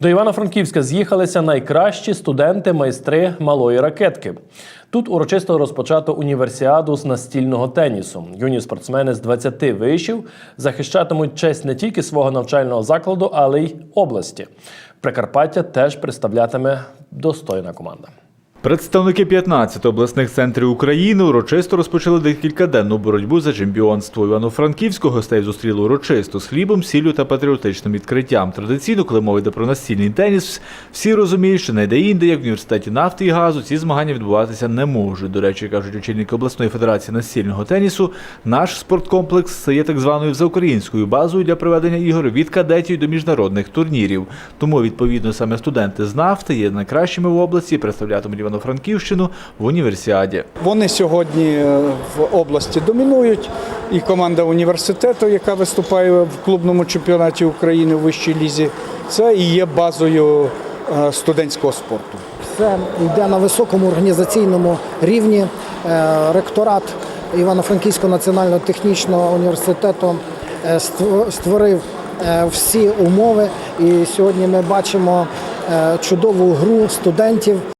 До Івано-Франківська з'їхалися найкращі студенти-майстри малої ракетки. Тут урочисто розпочато універсіаду з настільного тенісу. Юні спортсмени з 20 вишів захищатимуть честь не тільки свого навчального закладу, але й області. Прикарпаття теж представлятиме достойна команда. Представники 15 обласних центрів України урочисто розпочали декількаденну боротьбу за чемпіонство. Івано-Франківського гостей зустріли урочисто з хлібом, сіллю та патріотичним відкриттям. Традиційно, коли мова йде про настільний теніс, всі розуміють, що не де-інде, як в університеті нафти і газу, ці змагання відбуватися не можуть. До речі, кажуть очільники обласної федерації настільного тенісу, наш спорткомплекс стає так званою всеукраїнською базою для проведення ігор від кадетів до міжнародних турнірів. Тому, відповідно, саме студенти з нафти є найкращими в області представлятимуть Івано-Франківщину в універсіаді. Вони сьогодні е, в області домінують. І команда університету, яка виступає в клубному чемпіонаті України у вищій лізі, це і є базою е, студентського спорту. Все йде на високому організаційному рівні. Е, Ректорат Івано-Франківського національного технічного університету створив всі умови. І сьогодні ми бачимо чудову гру студентів.